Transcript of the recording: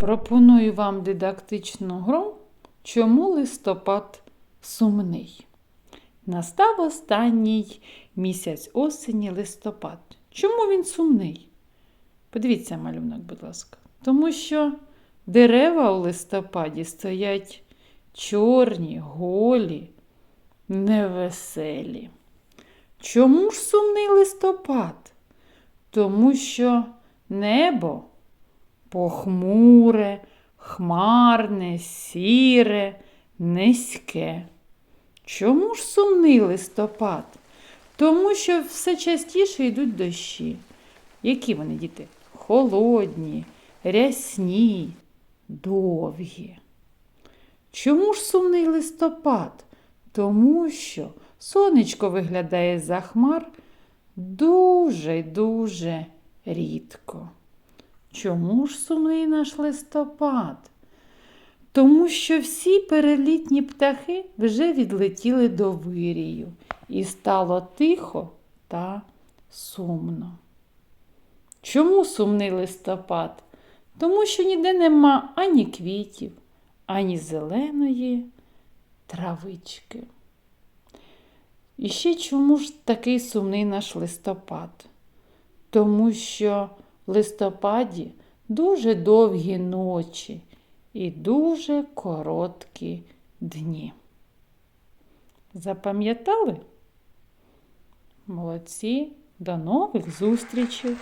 Пропоную вам дидактичну гру Чому листопад сумний? Настав останній місяць осені листопад. Чому він сумний? Подивіться малюнок, будь ласка. Тому що дерева у листопаді стоять чорні, голі, невеселі. Чому ж сумний листопад? Тому що небо похмуре, хмарне, сіре, низьке. Чому ж сумний листопад? Тому що все частіше йдуть дощі. Які вони, діти? Холодні, рясні, довгі. Чому ж сумний листопад? Тому що сонечко виглядає за хмар дуже-дуже рідко. Чому ж сумний наш листопад? Тому що всі перелітні птахи вже відлетіли до вирію, і стало тихо та сумно. Чому сумний листопад? Тому що ніде нема ані квітів, ані зеленої травички. І ще чому ж такий сумний наш листопад? Тому що в листопаді дуже довгі ночі і дуже короткі дні. Запам'ятали? Молодці, до нових зустрічей!